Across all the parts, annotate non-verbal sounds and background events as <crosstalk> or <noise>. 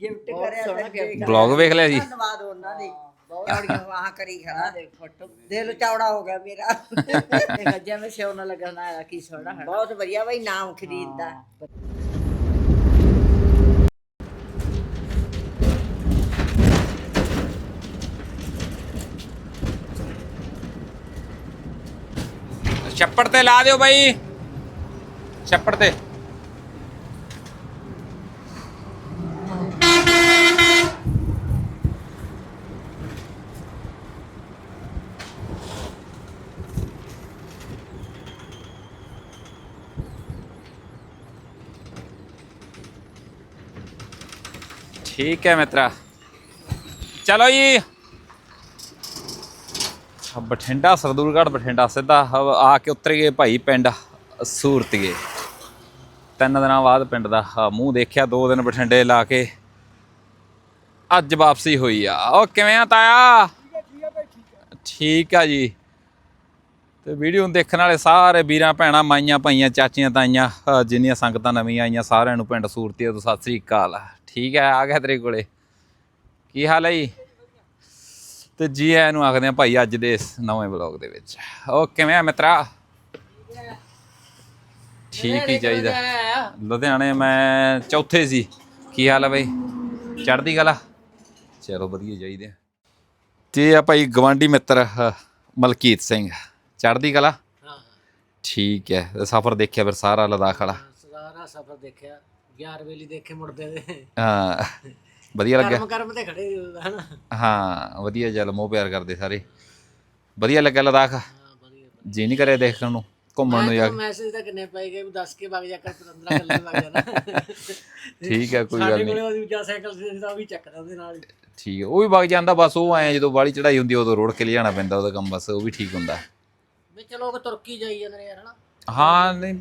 Gift ਕਰਿਆ ਸੋਹਣਾ ਤੇ gift ਬਲੌਗ ਵੇਖ ਲਿਆ ਜੀ। ਧੰਨਵਾਦ ਉਹਨਾਂ ਦੀ। ਬਹੁਤ ਚੌੜੀਆਂ ਬਾਹਾਂ <laughs> ਕਰੀ ਖੜਾ ਦੇ ਫੋਟੋ ਦਿਲ ਚੌੜਾ ਹੋ ਗਿਆ ਮੇਰਾ। ਦੇਖਾ <laughs> ਜਿਵੇਂ ਸਿਉ ਨਾ ਲੱਗਣਾ ਆਇਆ ਕੀ ਸੋਹਣਾ ਹੈ। ਬਹੁਤ ਵਧੀਆ ਬਈ ਨਾਮ ਖਰੀਦਦਾ। ਛੱਪੜ ਤੇ ਲਾ ਦਿਓ ਬਾਈ। ਛੱਪੜ ਤੇ। ਠੀਕ ਹੈ ਮਿੱਤਰਾ। ਚਲੋ ਜੀ। ਬਠਿੰਡਾ ਸਰਦੂਲਗੜ੍ਹ ਬਠਿੰਡਾ ਸਿੱਧਾ। ਆ ਕੇ ਉਤਰ ਗਏ ਭਾਈ ਪਿੰਡ ਸੂਰਤੀਏ ਤਿੰਨ ਦਿਨਾਂ ਬਾਅਦ ਪਿੰਡ ਦਾ ਮੂੰਹ ਦੇਖਿਆ ਦੋ ਦਿਨ ਬਠਿੰਡੇ ਲਾ ਕੇ ਅੱਜ ਵਾਪਸੀ ਹੋਈ ਆ। ਉਹ ਕਿਵੇਂ ਆ ਤਾਇਆ? ਠੀਕ ਆ ਜੀ। ਤੇ ਵੀਡੀਓ ਨੂੰ ਦੇਖਣ ਵਾਲੇ ਸਾਰੇ ਵੀਰਾਂ, ਭੈਣਾਂ, ਮਾਈਆਂ, ਭਾਈਆਂ, ਚਾਚੀਆਂ, ਤਾਈਆਂ, ਅਹ, ਜਿੰਨੀਆਂ ਸੰਗਤਾਂ ਨਵੀਆਂ ਆਈਆਂ, ਸਾਰਿਆਂ ਨੂੰ ਪਿੰਡ ਸੂਰਤੀ ਤੋਂ ਸਤਿ ਸ੍ਰੀ ਅਕਾਲ। ਠੀਕ ਹੈ, ਆ ਗਿਆ ਤੇਰੇ ਕੋਲੇ। ਕੀ ਹਾਲ ਹੈ ਜੀ? ਤੇ ਜੀ ਆਇਆਂ ਨੂੰ ਆਖਦੇ ਆ ਭਾਈ ਅੱਜ ਦੇ ਇਸ ਨਵੇਂ ਵਲੌਗ ਦੇ ਵਿੱਚ। ਉਹ ਕਿਵੇਂ ਆ ਮਿੱਤਰਾ? ਠੀਕ ਹੀ ਚਾਹੀਦਾ। ਲੁਧਿਆਣੇ ਮੈਂ ਚੌਥੇ ਸੀ। ਕੀ ਹਾਲ ਹੈ ਬਈ? ਚੜ੍ਹਦੀ ਕਲਾ? ਚਲੋ ਵਧੀਆ ਚਾਹੀਦੇ ਆ। ਤੇ ਆ ਭਾਈ ਗਵਾਂਡੀ ਮਿੱਤਰ ਮਲਕੀਤ ਸਿੰਘ। ਚੜ੍ਹਦੀ ਕਲਾ? ਹਾਂ ਠੀਕ ਹੈ ਸਫ਼ਰ ਦੇਖਿਆ ਫਿਰ ਸਾਰਾ ਲਦਾਖ ਵਾਲਾ? ਸਾਰਾ ਸਫ਼ਰ ਦੇਖਿਆ 11 ਵੇਲੀ ਦੇਖੇ ਮੁੜਦੇ ਦੇ। ਹਾਂ ਵਧੀਆ ਲੱਗਿਆ। ਕਰਮ ਕਰਮ ਤੇ ਖੜੇ ਹਨਾ। ਹਾਂ ਵਧੀਆ ਚੱਲ ਮੋਹ ਪਿਆਰ ਕਰਦੇ ਸਾਰੇ। ਵਧੀਆ ਲੱਗਿਆ ਲਦਾਖ? ਹਾਂ ਵਧੀਆ ਜੀ ਨਹੀਂ ਕਰਿਆ ਦੇਖਣ ਨੂੰ ਘੁੰਮਣ ਨੂੰ ਕੇ? ਮੈਸੇਜ ਤਾਂ ਕਿੰਨੇ ਪੈ ਗਏ ਵੀ ਦੱਸ ਕੇ ਵਗ ਜਾ ਕਰ 15 ਗੱਲਾਂ ਵਗ ਜਾਣਾ। ਠੀਕ ਹੈ ਕੋਈ ਗੱਲ ਸਾਡੇ ਕੋਲੇ ਉਹ ਦੂਜਾ ਸਾਈਕਲ ਸੀ ਤਾਂ ਉਹ ਵੀ ਚੱਕਦਾ ਉਹਦੇ ਨਾਲ ਹੀ। ਠੀਕ ਹੈ ਉਹ ਵੀ ਵਗ ਜਾਂਦਾ ਬਸ ਉਹ ਐ ਜਦੋਂ ਬਾਲੀ ਚੜਾਈ ਹੁੰਦੀ ਆ, ਉਦੋਂ ਰੋੜ ਕੇ ਲਿਜਾਣਾ ਪੈਂਦਾ ਉਹਦਾ ਕੰਮ ਬਸ ਉਹ ਵੀ ਠੀਕ ਹੁੰਦਾ। ਵੀ ਚਲੋ ਕਿ ਤੁਰਕੀ ਜਾਈ ਜਾਂਦੇ ਨੇ ਯਾਰ ਹਨਾ? ਹਾਂ ਨਹੀਂ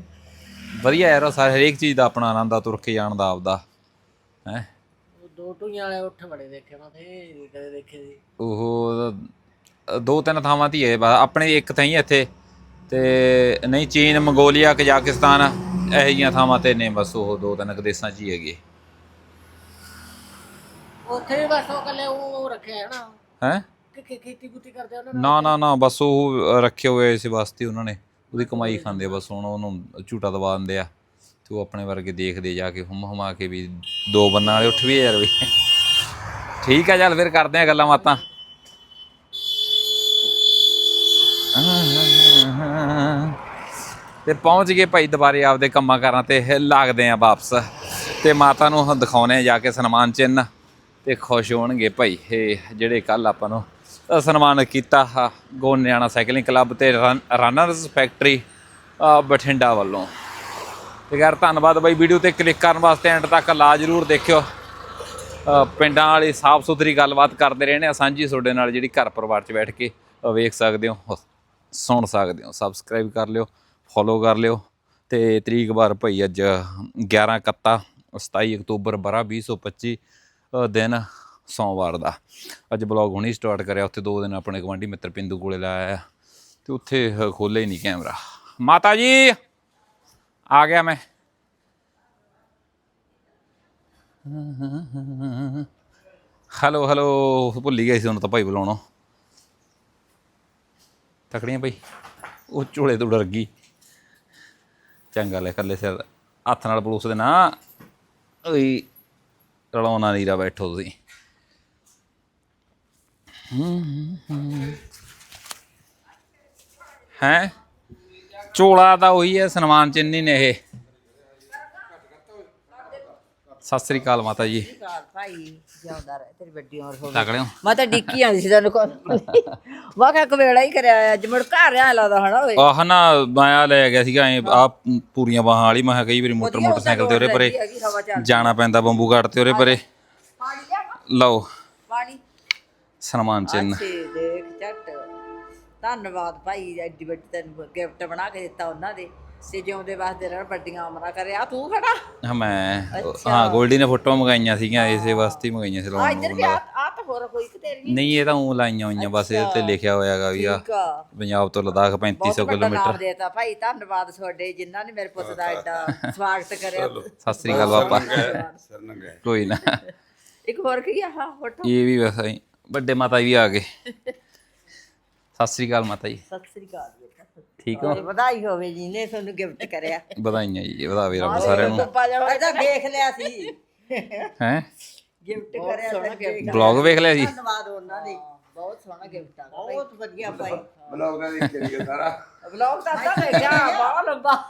ਵਧੀਆ ਯਾਰ ਸਾਰੇ ਹਰੇਕ ਚੀਜ਼ ਦਾ ਆਪਣਾ ਆਨੰਦ ਆ ਤੁਰ ਕੇ ਜਾਣ ਦਾ ਆਪਦਾ ਹੈ? ਉਹ ਦੋ ਟੂਈਆਂ ਵਾਲੇ ਉੱਠ ਬੜੇ ਦੇਖੇ ਮੈਂ ਤੇ ਕਦੇ ਦੇਖੇ ਸੀ? ਉਹ ਦੋ ਤਿੰਨ ਥਾਵਾਂ ਤੇ ਹੀ ਬਸ ਆਪਣੇ ਇੱਕ ਥਾਂ ਹੀ ਹੈ ਇੱਥੇ ਤੇ ਨਹੀਂ ਚੀਨ ਮੰਗੋਲੀਆ ਕਜ਼ਾਕਿਸਤਾਨ ਇਹੋ ਜਿਹੀਆਂ ਥਾਵਾਂ ਤੇ ਨੇ ਬਸ ਉਹ ਦੋ ਤਿੰਨ ਦੇਸ਼ਾਂ 'ਚ ਹੀ ਹੈਗੇ। ਉੱਥੇ ਵੀ ਬਸ ਉਹ ਕੱਲੇ ਉਹ ਰੱਖਿਆ ਹੈ ਨਾ। ਹੈ? ਕਿ ਕਿ ਖੇਤੀ ਕੁੱਤੀ ਕਰਦੇ ਆ ਉਹਨਾਂ ਨੇ ਨਾ ਨਾ ਨਾ ਬਸ ਉਹ ਰੱਖੇ ਹੋਏ ਇਸ ਵਾਸਤੇ ਉਹਨਾਂ ਨੇ। ਉਹਦੀ ਕਮਾਈ ਖਾਂਦੇ ਆ ਬਸ ਹੁਣ ਉਹਨੂੰ ਝੂਟਾ ਦਵਾ ਦਿੰਦੇ ਆ। ਤੇ ਉਹ ਆਪਣੇ ਵਰਗੇ ਦੇਖਦੇ ਜਾ ਕੇ ਹੁਮ ਹੁਮਾ ਕੇ ਵੀ ਦੋ ਬੰਨਾਂ ਵਾਲੇ ਉੱਠ ਵੀ ਯਾਰ ਵੀ। ਠੀਕ ਆ ਚੱਲ ਫਿਰ ਕਰਦੇ ਆ ਗੱਲਾਂ ਬਾਤਾਂ। ਤੇ ਪਹੁੰਚ ਗਏ ਭਾਈ ਦੁਬਾਰੇ ਆਪਦੇ ਕੰਮਾਂ ਕਾਰਾਂ ਤੇ ਲੱਗਦੇ ਆ ਵਾਪਸ। ਤੇ ਮਾਤਾ ਨੂੰ ਦਿਖਾਉਣੇ ਜਾ ਕੇ ਸਨਮਾਨ ਚਿੰਨ ਤੇ ਖੁਸ਼ ਹੋਣਗੇ ਭਾਈ। ਇਹ ਜਿਹੜੇ ਕੱਲ ਆਪਾਂ ਨੂੰ ਸਨਮਾਨਿਤ ਕੀਤਾ ਹਾ ਗੋਨਿਆਣਾ ਸਾਈਕਲਿੰਗ ਕਲੱਬ ਤੇ ਰਨਰਸ ਫੈਕਟਰੀ ਬਠਿੰਡਾ ਵੱਲੋਂ। ਤੇ ਯਾਰ ਧੰਨਵਾਦ ਬਾਈ ਵੀਡੀਓ ਤੇ ਕਲਿੱਕ ਕਰਨ ਵਾਸਤੇ ਐਂਡ ਤੱਕ ਲਾ ਜਰੂਰ ਦੇਖਿਓ। ਪਿੰਡਾਂ ਵਾਲੀ ਸਾਫ਼ ਸੁਥਰੀ ਗੱਲਬਾਤ ਕਰਦੇ ਰਹਿੰਦੇ ਆ। ਸਾਂਝੀ ਤੁਹਾਡੇ ਨਾਲ ਜਿਹੜੀ ਘਰ ਪਰਿਵਾਰ 'ਚ ਬੈਠ ਕੇ ਵੇਖ ਸਕਦੇ ਹੋ ਸੁਣ ਸਕਦੇ ਹੋ ਸਬਸਕ੍ਰਾਈਬ ਕਰ ਲਿਓ ਫੋਲੋ ਕਰ ਲਿਓ। ਤੇ ਤਰੀਕ ਵਾਰ ਭਾਈ ਅੱਜ 11 ਕੱਤਾ 27 ਅਕਤੂਬਰ ਬਰਾ 2025 ਅ, ਦਿਨ ਸੋਮਵਾਰ ਦਾ। ਅੱਜ ਬਲੌਗ ਹੁਣੀ ਸਟਾਰਟ ਕਰਿਆ, ਉੱਥੇ ਦੋ ਦਿਨ ਆਪਣੇ ਗਵਾਂਢੀ ਮਿੱਤਰ ਪਿੰਦੂ ਕੋਲੇ ਲਾਇਆ ਆ। ਤੇ ਉੱਥੇ ਖੋਲੇ ਹੀ ਨਹੀਂ ਕੈਮਰਾ। ਮਾਤਾ ਜੀ, ਆ ਗਿਆ ਮੈਂ। ਹੈਲੋ ਹੈਲੋ ਭੁੱਲੀ ਹੀ ਗਏ ਸੀ ਹੁਣ ਤਾਂ ਭਾਈ ਬੁਲਾਉਣਾ। ਤਕੜੀਆਂ ਭਾਈ, ਉਹ ਝੋਲੇ ਤੋਂ ਡਰ ਗਈ। ਚੰਗਾ ਲੈ ਕੱਲੇ ਸਿਰ ਹੱਥ ਨਾਲ ਪਲੂਸ ਦੇ ਨਾ। ਓਏ, ਰਲਾਉਣਾ ਨੀਰਾ ਬੈਠੋ ਤੁਸੀਂ। ਹੈ? ਝੋਲਾ ਤਾਂ ਉਹੀ ਹੈ ਸਨਮਾਨ ਚਿੰਨੀ ਨੇ ਇਹ। ਸਤਿ ਸ੍ਰੀ ਅਕਾਲ ਮਾਤਾ ਜੀ। ਹੋ ਮੈਂ ਤਾਂ ਡਿੱਕੀ ਆਂਦੀ ਸੀ ਤੈਨੂੰ ਕੋਲ। ਵਾ ਕਾ ਕਵੇੜਾ ਹੀ ਕਰਿਆ ਅੱਜ ਮੁੜ ਘਰ ਆ ਲੱਗਦਾ ਹਨਾ ਓਏ। ਆਹ ਨਾ ਮਾਇਆ ਲੈ ਗਿਆ ਸੀਗਾ ਐ ਆ ਪੂਰੀਆਂ ਬਾਹਾਂ ਵਾਲੀ ਮੈਂ ਕਈ ਵਾਰੀ ਮੋਟਰ ਮੋਟਰਸਾਈਕਲ ਤੇ ਉਰੇ ਪਰੇ ਚੱਲ ਜਾਣਾ ਪੈਂਦਾ ਬੰਬੂ ਘਾਟ ਤੇ ਉਰੇ ਪਰੇ। ਲਓ। ਪਾਣੀ। ਸਨਮਾਨ ਚਿੰਨ ਅੱਛੇ ਦੇਖ ਝੱਟ। ਧੰਨਵਾਦ ਭਾਈ ਐਡੀ ਵੱਡੀ ਤੈਨੂੰ ਗਿਫਟ ਬਣਾ ਕੇ ਦਿੱਤਾ ਉਹਨਾਂ ਦੇ। ਸੇ ਜਿਉਂਦੇ ਵਾਸਤੇ ਰਹਿਣ ਵੱਡੀਆਂ ਉਮਰਾਂ ਕਰੇ ਆ ਤੂੰ ਖੜਾ। ਹਾਂ ਮੈਂ ਹਾਂ ਗੋਲਡੀ ਨੇ ਫੋਟੋਆਂ ਮੰਗਾਈਆਂ ਸੀਗੀਆਂ ਇਸੇ ਵਾਸਤੇ ਹੀ ਮੰਗਾਈਆਂ ਸੀ ਆ ਲਾਉਣ ਇੱਧਰ ਨੂੰ ਵੀ ਆ ਆ ਤਾਂ ਹੋਰ ਕੋਈ ਕਿ ਤੇਰੀ ਨਹੀਂ ਇਹ ਤਾਂ ਉਹ ਲਾਈਆਂ ਹੋਈਆਂ ਬਸ ਇਹਦੇ ਤੇ ਲਿਖਿਆ ਹੋਇਆਗਾ ਵੀ ਆ। ਪੰਜਾਬ ਤੋਂ ਲਦਾਖ 3500 ਬਹੁਤ ਵੱਡਾ ਨਾਮ ਕਿਲੋਮੀਟਰ ਦੇਤਾ ਭਾਈ ਧੰਨਵਾਦ ਤੁਹਾਡੇ ਜਿਨ੍ਹਾਂ ਨੇ ਮੇਰੇ ਪੁੱਤ ਦਾ ਐਡਾ ਸਵਾਗਤ ਕਰਿਆ। ਸਤਿ ਸ੍ਰੀ ਅਕਾਲ ਬਾਪਾ ਕੋਈ ਨਾ। ਇੱਕ ਹੋਰ ਕੀ ਆ ਫੋਟੋ? ਇਹ ਵੀ ਵੈਸਾ ਹੀ ਵੱਡੇ ਮਾਤਾ ਜੀ ਵੀ ਆ ਗਏ। ਸਤਿ ਸ੍ਰੀ ਅਕਾਲ ਮਾਤਾ ਜੀ। ਸਤਿ ਸ੍ਰੀ ਅਕਾਲ ਬੇਟਾ ਠੀਕ ਹੋ? ਵਧਾਈ ਹੋਵੇ ਜੀ ਨੇ ਤੁਹਾਨੂੰ ਗਿਫਟ ਕਰਿਆ। ਵਧਾਈਆਂ ਜੀ ਵਧਾਵੇ ਰੱਬ ਸਾਰਿਆਂ ਨੂੰ। ਪਾ ਜਾ ਇਹਦਾ ਦੇਖ ਲਿਆ ਸੀ। ਹੈ? ਗਿਫਟ ਕਰਿਆ ਗਿਫਟ ਬਲੌਗ ਵੇਖ ਲਿਆ ਜੀ। ਧੰਨਵਾਦ ਉਹਨਾਂ ਦੇ। ਬਹੁਤ ਸੋਹਣਾ ਗਿਫਟ ਆ। ਬਹੁਤ ਵਧੀਆ ਭਾਈ। ਬਲੌਗ ਦਾ ਦੇਖ ਕੇ ਸਾਰਾ। ਬਲੌਗ ਤਾਂ ਅੱਧਾ ਦੇਖਿਆ ਬਹੁਤ ਲੰਬਾ।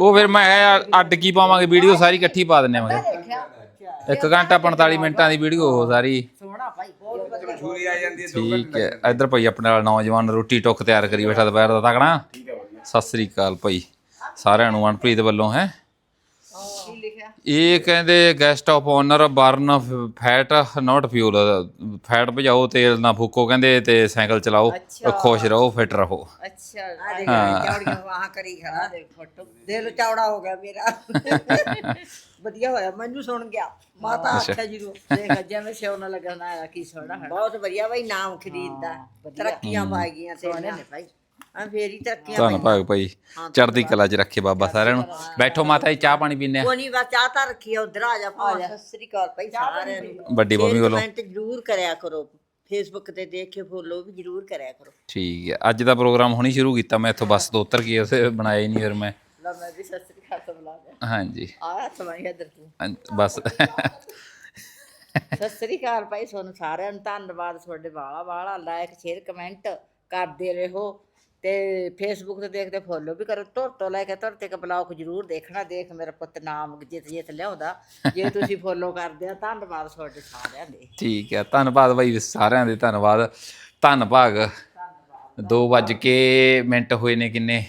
ਉਹ ਫਿਰ ਮੈਂ ਅੱਡ ਕੀ ਪਾਵਾਂਗੇ? ਵੀਡੀਓ ਸਾਰੀ ਇਕੱਠੀ ਪਾ ਦਿੰਨੇ ਆ ਮੈਂ ਕਿਹਾ। ਦੇਖਿਆ। ਇੱਕ ਘੰਟਾ 45 ਮਿੰਟਾਂ ਦੀ ਵੀਡੀਓ ਉਹ ਸਾਰੀ। ਸੋਹਣਾ ਭਾਈ। ਆ ਜਾਂਦੀ ਹੈ ਠੀਕ ਹੈ। ਇੱਧਰ ਭਾਈ ਆਪਣੇ ਨਾਲ ਨੌਜਵਾਨ ਰੋਟੀ ਟੁੱਕ ਤਿਆਰ ਕਰੀ ਬੈਠਾ ਦੁਪਹਿਰ ਦਾ ਤਕਣਾ ਸਤਿ ਸ੍ਰੀ ਅਕਾਲ ਭਾਈ। ਸਾਰਿਆਂ ਨੂੰ ਮਨਪ੍ਰੀਤ ਵੱਲੋਂ ਹੈ। ਇਹ ਕਹਿੰਦੇ guest of honour burn fat not fuel fat ਭਜਾਓ ਤੇਲ ਨਾ ਫੂਕੋ ਕਹਿੰਦੇ ਤੇ ਸਾਈਕਲ ਚਲਾਓ ਖੁਸ਼ ਰਹੋ ਫਿਟ ਰਹੋ। ਅੱਛਾ। ਹਾਂ। ਚੌੜੀਆਂ ਵਾਹ ਕਰੀ ਖੜਾ। ਦੇ ਫੋਟੋ। ਦਿਲ ਚੌੜਾ ਹੋ ਗਿਆ ਮੇਰਾ। <laughs> ਵਧੀਆ ਹੋਇਆ ਮੈਨੂੰ ਸੁਣ ਗਿਆ। ਮਾਤਾ ਆਖਿਆ ਜੀਰੋ ਦੇਖ ਜਿਵੇਂ ਸਿਉ ਨਾ ਲੱਗਣਾ ਆ ਕੀ ਸੋਹਣਾ ਹੈ। ਬਹੁਤ ਵਧੀਆ ਬਈ ਨਾਮ ਖਰੀਦਦਾ। ਤਰੱਕੀਆਂ ਪਾ ਗਈਆਂ ਤੇ ਨੇ ਭਾਈ। ਆ ਫੇਰ ਹੀ ਤਰੱਕੀਆਂ ਧੰਨ ਭਾਗ ਭਾਈ। ਚੜ੍ਹਦੀ ਕਲਾ 'ਚ ਰੱਖੇ ਬਾਬਾ ਸਾਰਿਆਂ ਨੂੰ। ਬੈਠੋ ਮਾਤਾ ਜੀ ਚਾਹ ਪਾਣੀ ਪੀਨੇ ਆ। ਕੋਈ ਨਹੀਂ ਬਸ ਚਾਹ ਤਾਂ ਰੱਖੀ ਆ ਉਧਰ ਆ ਜਾ ਭਾ ਸਤਿ ਸ੍ਰੀ ਅਕਾਲ ਭਾਈ ਸਾਰਿਆਂ ਨੂੰ। ਵੱਡੀ ਮੰਮੀ ਵੱਲੋਂ। ਕਮੈਂਟ ਜ਼ਰੂਰ ਕਰਿਆ ਕਰੋ। ਫੇਸਬੁੱਕ ਤੇ ਦੇਖ ਕੇ ਫੋਲੋ ਵੀ ਜ਼ਰੂਰ ਕਰਿਆ ਕਰੋ। ਠੀਕ ਹੈ ਅੱਜ ਦਾ ਪ੍ਰੋਗਰਾਮ ਹੁਣੀ ਸ਼ੁਰੂ ਕੀਤਾ ਮੈਂ ਇੱਥੋਂ ਬੱਸ ਤੋਂ ਉਤਰ ਕੇ ਉਸੇ ਬਣਾਇਆ ਹੀ ਨਹੀਂ ਫਿਰ ਮੈਂ। ਲੈ ਮੈਂ ਵੀ ਸਤਿ ਸ੍ਰੀ ਅਕਾਲ ਤੋਂ ਬੁਲਾ ਲਿਆ। ਹਾਂਜੀ। ਆ ਸਮਾਈ ਇੱਧਰ ਤੂੰ। ਬਸ। ਸਤਿ ਸ੍ਰੀ ਅਕਾਲ ਭਾਈ ਤੁਹਾਨੂੰ ਸਾਰਿਆਂ ਨੂੰ ਧੰਨਵਾਦ। ਤੁਹਾਡੇ ਵਾਲਾ ਵਾਲਾ ਲਾਇਕ ਸ਼ੇਅਰ ਕਮੈਂਟ ਕਰਦੇ ਰਹੋ। ਤੇ ਫੇਸਬੁੱਕ ਤੇ ਦੇਖਦੇ ਫੋਲੋ ਵੀ ਕਰੋ। ਤੁਰ ਤੋਂ ਲੈ ਕੇ ਤੁਰ ਤੱਕ ਬਲੌਗ ਜ਼ਰੂਰ ਦੇਖਣਾ ਦੇਖ ਮੇਰਾ ਪੁੱਤ ਨਾਮ ਜਿੱਤ ਜਿੱਤ ਲਿਆਉਂਦਾ। ਜੇ ਤੁਸੀਂ ਫੋਲੋ ਕਰਦੇ ਆ ਧੰਨਵਾਦ ਤੁਹਾਡੇ ਸਾਰਿਆਂ ਦੇ। ਠੀਕ ਹੈ ਧੰਨਵਾਦ ਭਾਈ ਸਾਰਿਆਂ ਦੇ ਧੰਨਵਾਦ। ਧੰਨ ਭਾਗ। 2 ਵੱਜ ਕੇ ਮਿੰਟ ਹੋਏ ਨੇ ਕਿੰਨੇ?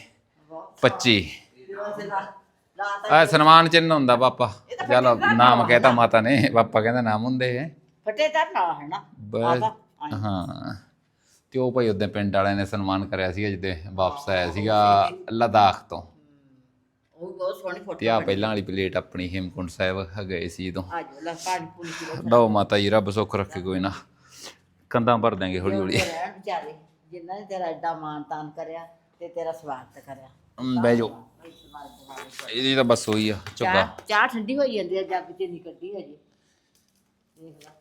25 ਰਾਤ ਆ ਸਨਮਾਨ ਚਿੰਨ ਹੁੰਦਾ ਪਾਪਾ। ਚਲ ਨਾਮ ਕਹਿਤਾ ਮਾਤਾ ਨੇ ਪਾਪਾ ਕਹਿੰਦਾ ਨਾਮ ਹੁੰਦੇ ਹੈ ਫਟੇ ਤਾਂ ਨਾ ਹੈ ਨਾ। ਬਸ ਹਾਂ। ਤੇ ਉਹ ਭਾਈ ਉਹਦੇ ਪਿੰਡ ਵਾਲਿਆਂ ਨੇ ਸਨਮਾਨ ਕਰਿਆ ਸੀਗਾ ਜਿੱਦੇ ਵਾਪਸ ਆਇਆ ਸੀਗਾ ਲਦਾਖ ਤੋਂ। ਉਹ ਵੀ ਬਹੁਤ ਸੋਹਣੀ ਫੋਟੋ ਤੇ ਆ ਪਹਿਲਾਂ ਵਾਲੀ ਪਲੇਟ ਆਪਣੀ ਹੇਮਕੁੰਟ ਸਾਹਿਬ ਗਏ ਸੀ ਜਦੋਂ ਆ ਜੋ ਲੈ ਪਾਣੀ ਪੂਣੀ ਪੀ ਲਓ ਮਾਤਾ ਜੀ ਰੱਬ ਸੁੱਖ ਰੱਖੇ ਕੋਈ ਨਾ। ਕੰਧਾਂ ਭਰ ਦਾਂਗੇ ਹੌਲੀ ਹੌਲੀ। ਰਹਿਣ ਵਿਚਾਰੇ ਜਿਨ੍ਹਾਂ ਨੇ ਤੇਰਾ ਐਡਾ ਮਾਣ ਤਾਨ ਕਰਿਆ ਤੇ ਤੇਰਾ ਸਵਾਗਤ ਕਰਿਆ। ਹਮ, ਬਹਿ ਜਾਓ। ਇਹਦੀ ਤਾਂ ਬਸ ਹੋਈ ਆ ਚੁੱਗਾ। ਚਾਹ ਚਾਹ ਠੰਡੀ ਹੋਈ ਜਾਂਦੀ ਆ ਜੱਗ ਚ ਨਹੀਂ ਕੱਢੀ ਹਜੇ ਦੇਖ ਲੈ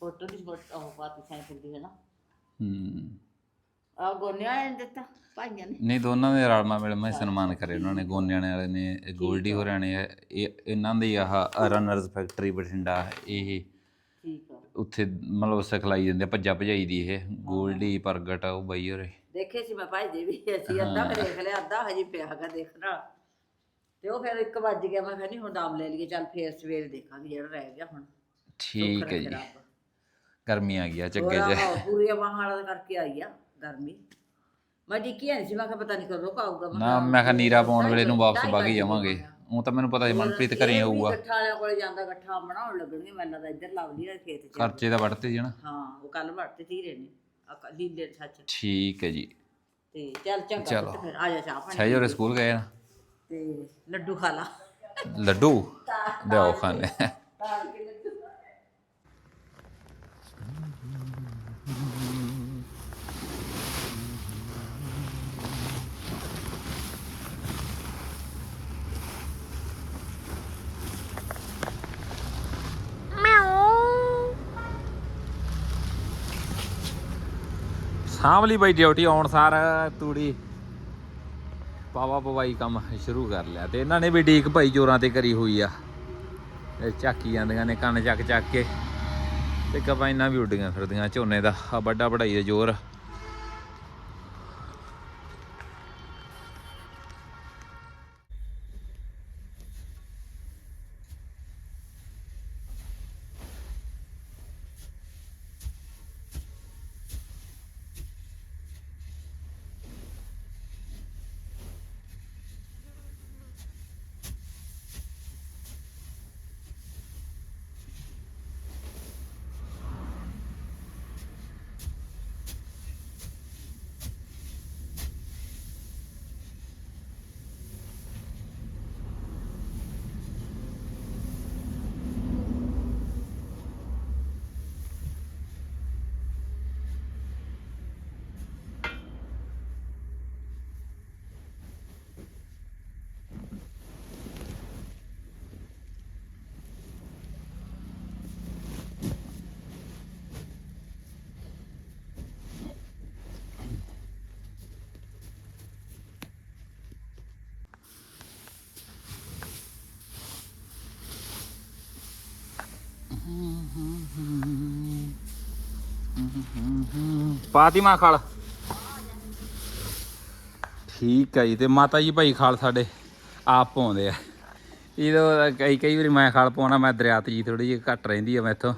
ਫੋਟੋ ਦੀ ਫੋਟੋ ਉਹ ਬਾਤ ਸਾਈਕਲ ਦੀ ਹੈ ਨਾ। ਹੂੰ। ਆ ਗੋਨਿਆ ਨੇ ਦਿੱਤਾ ਭਾਈਆਂ ਨੇ। ਨਹੀਂ ਦੋਨਾਂ ਦੇ ਰਲਮਾ ਮਿਲਮਾ ਹੀ ਸਨਮਾਨ ਕਰੇ ਉਹਨਾਂ ਨੇ ਵਾਲੇ ਗੋਲਡੀ ਹੋਰਾਂ ਨੇ ਇਹ ਇਹਨਾਂ ਦੀ ਆਹ ਰਨਰਸ ਫੈਕਟਰੀ ਬਠਿੰਡਾ ਇਹ ਠੀਕ ਆ। ਉੱਥੇ ਮਤਲਬ ਸਿਖਲਾਈ ਦਿੰਦੇ ਆ, ਭੱਜਾ ਭਜਾਈ ਦੀ ਇਹ ਗੋਲਡੀ ਪ੍ਰਗਟ ਉਹ ਬਈ ਹੋਰੇ। ਦੇਖੇ ਸੀ ਮੈਂ ਭਾਈ ਦੇ ਵੀ ਅਸੀਂ ਅੱਧਾ ਕੁ ਦੇਖ ਲਿਆ ਅੱਧਾ ਹਜੇ ਪਿਆ ਹੈਗਾ ਦੇਖਣਾ। ਤੇ ਉਹ ਫਿਰ 1 ਵੱਜ ਗਿਆ ਮੈਂ ਕਹਿੰਦੀ ਹੁਣ ਦਾਮ ਲੈ ਲਈਏ ਚੱਲ ਫੇਰ ਸਵੇਰ ਦੇਖਾਂਗੇ ਜਿਹੜਾ ਰਹਿ ਗਿਆ ਹੁਣ। ਠੀਕ ਹੈ ਜੀ। ਰੱਬ। ਗਰਮੀ ਆ ਗਈ ਆ ਚੱਗੇ ਆਹ ਪੂਰੀਆਂ ਬਾਹਾਂ ਵਾਲਾ ਕਰਕੇ ਆਈ ਆ ਗਰਮੀ। ਮੈਂ ਡਿੱਕੀ ਨਹੀਂ ਸੀ ਮੈਂ ਕਿਹਾ ਪਤਾ ਨਹੀਂ ਕਦੋਂ ਆਊਗਾ। ਮੈਂ ਨਾ ਮੈਂ ਕਿਹਾ ਨੀਰਾ ਪਾਉਣ ਵੇਲੇ ਨੂੰ ਵਾਪਸ ਹੀ ਜਾਵਾਂਗੇ। ਉਹ ਤਾਂ ਮੈਨੂੰ ਪਤਾ ਸੀ ਮਨਪ੍ਰੀਤ ਘਰੇ ਆਊਗਾ। ਗੱਠਾ ਵਾਲਿਆਂ ਕੋਲੇ ਜਾਂਦਾ ਗੱਠਾ ਬਣਾਉਣ ਲੱਗਣਗੇ ਮੈਨੂੰ ਲੱਗਦਾ ਇੱਧਰ ਲਵਲੀ ਦੇ ਖੇਤ 'ਚ। ਖਰਚੇ ਦਾ ਵੜਤੇ ਸੀ ਨਾ। ਹਾਂ ਉਹ ਕੱਲ ਵੜਤੇ ਧੀਰੇ ਨੇ ਆ ਲੀਲੇ ਸੱਚ ਠੀਕ ਹੈ ਜੀ। ਤੇ ਚੱਲ ਚੰਗਾ। ਪੁੱਤ ਫਿਰ ਆ ਜਾ ਚਾਹ ਪਾਣੀ ਛੇ ਜੋਰੇ ਸਕੂਲ ਗਏ ਨਾ ਤੇ ਲੱਡੂ ਖਾ ਲਾ। ਲੱਡੂ? ਲਿਆਓ ਖਾਣੇ। ਸਾਂਭ ਲਈ ਬਾਈ ਡਿਊਟੀ ਆਉਣ ਸਾਰ ਤੂੜੀ ਪਾਵਾ ਪਵਾਈ ਕੰਮ ਸ਼ੁਰੂ ਕਰ ਲਿਆ ਤੇ ਇਹਨਾਂ ਨੇ ਵੀ ਡੀਕ ਭਾਈ ਜੋਰਾਂ ਤੇ ਕਰੀ ਹੋਈ ਆ। ਇਹ ਝਾਕੀ ਜਾਂਦੀਆਂ ਨੇ ਕੰਨ ਚੱਕ ਚੱਕ ਕੇ ਤੇ ਕਬਾਈਨਾਂ ਵੀ ਉੱਡੀਆਂ ਫਿਰਦੀਆਂ ਝੋਨੇ ਦਾ। ਆ ਵੱਡਾ ਵਢਾਈ ਦਾ ਜ਼ੋਰ। ਪਾਤੀ ਮਾਂ ਖਾਲ। ਠੀਕ ਹੈ ਜੀ ਤੇ ਮਾਤਾ ਜੀ ਭਾਈ ਖਾਲ ਸਾਡੇ ਆਪ ਪਾਉਂਦੇ ਆ। ਇਹਦੋਂ ਕਈ ਕਈ ਵਾਰੀ ਮੈਂ ਖਾਲ ਪਾਉਣਾ ਮੈਂ ਦਰਿਆਤ ਜੀ ਥੋੜੀ ਜਿਹੀ ਘੱਟ ਰਹਿੰਦੀ ਆ ਮੈਥੋਂ।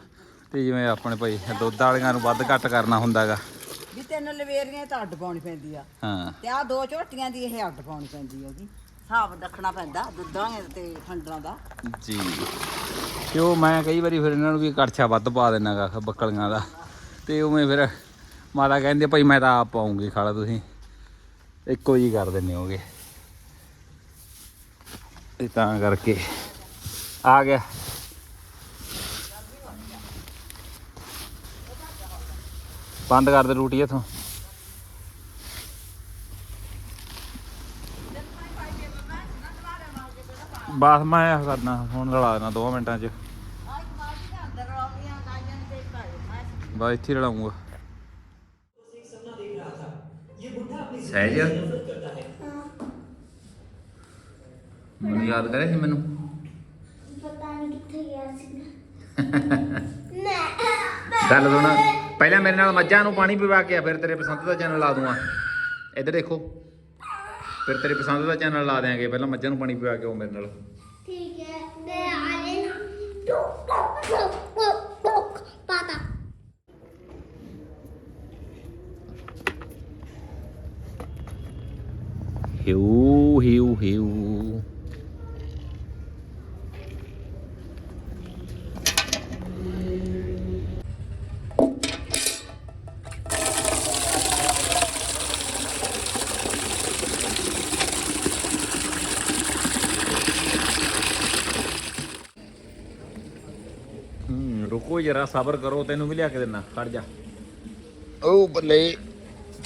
ਤੇ ਜਿਵੇਂ ਆਪਣੇ ਭਾਈ ਦੁੱਧ ਵਾਲੀਆਂ ਨੂੰ ਵੱਧ ਘੱਟ ਕਰਨਾ ਹੁੰਦਾਗਾ। ਵੀ ਤਿੰਨ ਲਵੇਰੀਆਂ ਤਾਂ ਅੱਡ ਪਾਉਣੀ ਪੈਂਦੀ ਆ। ਹਾਂ। ਤੇ ਆ ਦੋ ਝੋਟੀਆਂ ਦੀ ਇਹ ਅੱਡ ਪਾਉਣੀ ਪੈਂਦੀ ਆ ਜੀ। ਹਿਸਾਬ ਰੱਖਣਾ ਪੈਂਦਾ, ਦੁੱਧਾਂ ਤੇ ਖੰਡਰਾਂ ਦਾ। ਜੀ। ਤੇ ਉਹ ਮੈਂ ਕਈ ਵਾਰੀ ਫਿਰ ਇਹਨਾਂ ਨੂੰ ਵੀ ਕੜਛਾ ਵੱਧ ਪਾ ਦੇਣਾਗਾ ਬੱਕਲੀਆਂ ਦਾ। ਤੇ ਉਵੇਂ ਫਿਰ ਮਾਤਾ ਕਹਿੰਦੇ ਭਾਈ ਮੈਂ ਤਾਂ ਆਪ ਪਾਉਂਗੀ ਖਾਲਾ ਤੁਸੀਂ। ਇੱਕੋ ਜੀ ਕਰ ਦਿੰਦੇ ਹੋਗੇ। ਤੇ ਤਾਂ ਕਰਕੇ ਆ ਗਿਆ। ਬੰਦ ਕਰ ਦੇ ਰੂਟੀ ਇਥੋਂ। ਬਸ ਮੈਂ ਇਹ ਕਰਨਾ, ਹੁਣ ਰਲਾ ਦੇਣਾ 2 ਮਿੰਟਾਂ 'ਚ। ਬਸ ਇੱਥੇ ਰਲਾਉਂਗਾ। ਸਹਿਜ? ਮੈਨੂੰ ਯਾਦ ਕਰਿਆ ਸੀ ਮੈਨੂੰ? ਪਤਾ ਨਹੀਂ ਕਿੱਥੇ ਗਿਆ ਸੀ ਗੱਲ ਸੁਣ। ਪਹਿਲਾਂ ਮੇਰੇ ਨਾਲ ਮੱਝਾਂ ਨੂੰ ਪਾਣੀ ਪਿਵਾ ਕੇ ਆ, ਫਿਰ ਤੇਰੇ ਪਸੰਦ ਦਾ ਚੈਨਲ ਲਾ ਦੂੰਗਾ। ਇੱਧਰ ਦੇਖੋ। ਫਿਰ ਤੇਰੇ ਪਸੰਦ ਦਾ ਚੈਨਲ ਲਾ ਦਿਆਂਗੇ ਪਹਿਲਾਂ ਮੱਝਾਂ ਨੂੰ ਪਾਣੀ ਪਿਵਾ ਕੇ ਆਓ ਮੇਰੇ ਨਾਲ। ਠੀਕ ਹੈ ਤੇ ਆ ਲੈ ਨਾ ਟੋਕ ਟੋਕ ਟੋਕ ਟੋਕ ਪਾਤਾ। ਹਿਊ ਹਿਊ ਹਿਊ। ਹੂੰ ਰੁਕੋ ਜਰਾ ਸਬਰ ਕਰੋ ਤੈਨੂੰ ਵੀ ਲਿਆ ਕੇ ਦੇਣਾ ਖੜ ਜਾ। ਓ ਬੱਲੇ।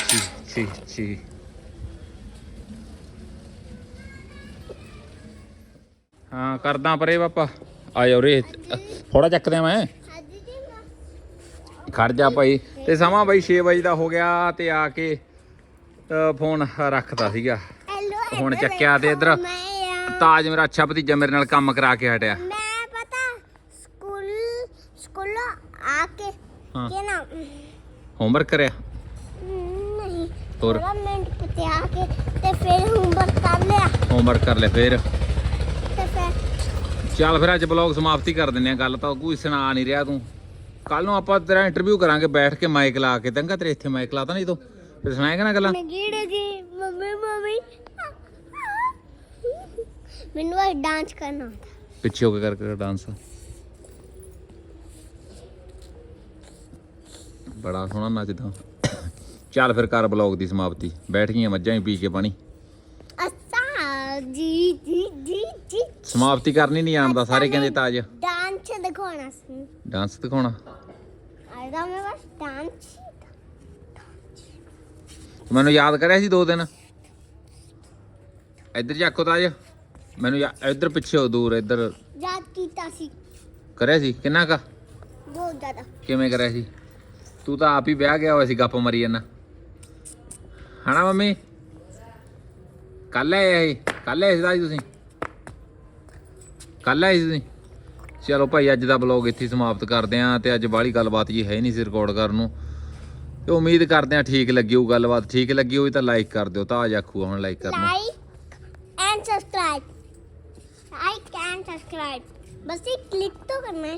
ਛੀ ਛੀ ਛੀ। ਹਾਂ ਕਰਦਾ ਪਰੇ ਪਾਪਾ। ਆ ਜਾ ਉਰੇ ਥੋੜਾ ਚੱਕਦੇ ਆ ਮੈਂ। ਖੜ ਜਾ ਭਾਈ। ਤੇ ਸਮਾਂ ਬਾਈ 6 ਵਜੇ ਦਾ ਹੋ ਗਿਆ ਤੇ ਆ ਕੇ ਫੋਨ ਰੱਖਤਾ ਸੀਗਾ। ਹੁਣ ਚੱਕਿਆ ਤੇ ਇੱਧਰ। ਤਾਜ ਮੇਰਾ ਅੱਛਾ ਭਤੀਜਾ ਮੇਰੇ ਨਾਲ ਕੰਮ ਕਰਾ ਕੇ ਹਟਿਆ ਮੈਂ ਪਤਾ ਸਕੂਲ ਸਕੂਲੋਂ ਆ ਕੇ ਹਾਂ। ਕਿ ਨਾ ਹੋਮਵਰਕ ਕਰਿਆ? ਨਹੀਂ। ਹੋਰ? ਥੋੜਾ ਮਿੰਟ ਕਿਤੇ ਆ ਕੇ ਤੇ ਫਿਰ ਹੋਮਵਰਕ ਕਰ ਲਿਆ। ਹੋਮਵਰਕ ਕਰ ਲੈ ਫੇਰ। ਤੇ ਫਿਰ ਚੱਲ ਫਿਰ ਅੱਜ ਬਲੌਗ ਸਮਾਪਤੀ ਕਰ ਦਿੰਨੇ ਆ ਗੱਲ ਤਾਂ ਕੋਈ ਸੁਣਾ ਨਹੀਂ ਰਿਹਾ ਤੂੰ। ਕੱਲ ਨੂੰ ਆਪਾਂ ਤੇਰਾ ਇੰਟਰਵਿਊ ਕਰਾਂਗੇ ਬੈਠ ਕੇ ਮਾਈਕ ਲਾ ਕੇ। ਤੰਗਾ ਤੇਰੇ ਇੱਥੇ ਮਾਈਕ ਲਾਤਾ ਨਹੀਂ ਤੂੰ। ਫਿਰ ਸੁਣਾਏਗਾ ਨਾ ਗੱਲਾਂ? ਮੈਂ ਗੀੜ ਗਈ ਮੰਮੀ ਮੰਮੀ। ਮੈਨੂੰ ਬਸ ਡਾਂਸ ਕਰਨਾ ਪਿੱਛੇ ਹੋ ਕੇ ਕਰ ਕਰ ਡਾਂਸ ਬੜਾ ਸੋਹਣਾ ਨੱਚਦਾ ਚੱਲ ਫਿਰ ਕਰ ਬਲੌਗ ਦੀ ਸਮਾਪਤੀ। ਬੈਠ ਗਈਆਂ ਮੱਝਾਂ ਹੀ ਪੀ ਕੇ ਪਾਣੀ। ਅੱਛਾ ਜੀ ਜੀ ਜੀ ਜੀ ਸਮਾਪਤੀ ਕਰਨੀ ਨਹੀਂ ਆਉਂਦਾ ਸਾਰੇ ਕਹਿੰਦੇ ਤਾਜ। ਡਾਂਸ ਦਿਖਾਉਣਾ ਸੀ। ਡਾਂਸ ਦਿਖਾਉਣਾ? ਆਇਦਾ ਮੈਂ ਬਸ ਡਾਂਸ ਮੈਨੂੰ ਯਾਦ ਕਰਿਆ ਸੀ ਦੋ ਦਿਨ। ਇੱਧਰ ਜਾਕੋ ਤਾਜ। ਮੈਨੂੰ ਇੱਧਰ ਪਿੱਛੇ ਹੋ ਦੂਰ ਇੱਧਰ। ਯਾਦ ਕੀਤਾ ਸੀ। ਕਰਿਆ ਸੀ? ਕਿੰਨਾ ਕਾ? ਬਹੁਤ ਜ਼ਿਆਦਾ। ਕਿਵੇਂ ਕਰਿਆ ਸੀ? ਤੂੰ ਤਾਂ ਆਪ ਹੀ ਵਿਆਹ ਗਿਆ ਹੋਇਆ ਸੀ, ਗੱਪ ਮਾਰੀ ਜਾਂਦਾ। ਹਣਾ ਮੰਮੀ? ਕੱਲ ਆਏ ਇਹ ਕੱਲ ਆਏ ਸੀ ਤੁਸੀਂ? ਕੱਲ ਆਏ ਸੀ ਚਲੋ ਭਾਈ, ਅੱਜ ਦਾ ਬਲੌਗ ਇੱਥੇ ਸਮਾਪਤ ਕਰਦੇ ਆਂ ਤੇ ਅੱਜ ਬਾਹਲੀ ਗੱਲਬਾਤ ਜੀ ਹੈ ਨਹੀਂ ਸੀ ਰਿਕਾਰਡ ਕਰਨ ਨੂੰ। ਤੇ ਉਮੀਦ ਕਰਦੇ ਆਂ ਠੀਕ ਲੱਗੀ ਹੋਊ ਗੱਲਬਾਤ। ਠੀਕ ਲੱਗੀ ਹੋਈ ਤਾਂ ਲਾਈਕ ਕਰ ਦਿਓ ਤਾਂ ਆਖੂ ਹੁਣ ਲਾਈਕ ਕਰਨਾ। Like and subscribe like and subscribe ਬਸ ਇਹ ਕਲਿੱਕ ਤਾਂ ਕਰਨਾ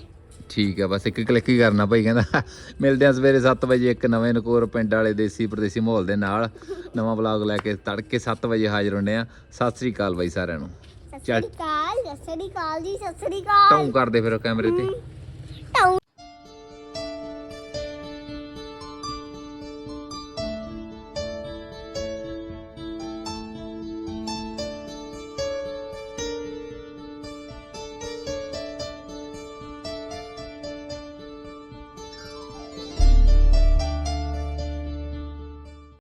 ਠੀਕ ਆ ਬਸ ਇੱਕ ਕਲਿੱਕ ਹੀ ਕਰਨਾ ਭਾਈ ਕਹਿੰਦਾ। ਮਿਲਦੇ ਆ ਸਵੇਰੇ 7 ਵਜੇ ਇੱਕ ਨਵੇਂ ਨਕੋਰ ਪਿੰਡ ਵਾਲੇ ਦੇਸੀ ਪ੍ਰਦੇਸੀ ਮਾਹੌਲ ਦੇ ਨਾਲ। ਨਵਾਂ ਵਲੌਗ ਲੈ ਕੇ ਤੜਕੇ 7 ਵਜੇ ਹਾਜ਼ਰ ਹੁੰਨੇ ਆ। ਸਤਿ ਸ੍ਰੀ ਅਕਾਲ ਬਾਈ ਸਾਰਿਆਂ ਨੂੰ। ਚੱਲ ਸਤਿ ਸ੍ਰੀ ਅਕਾਲ ਸਤਿ ਸ੍ਰੀ ਅਕਾਲ ਜੀ ਸਤਿ ਸ੍ਰੀ ਅਕਾਲ। ਟੌਂ ਕਰਦੇ ਫਿਰ ਕੈਮਰੇ ਤੇ। ਟੌਂ।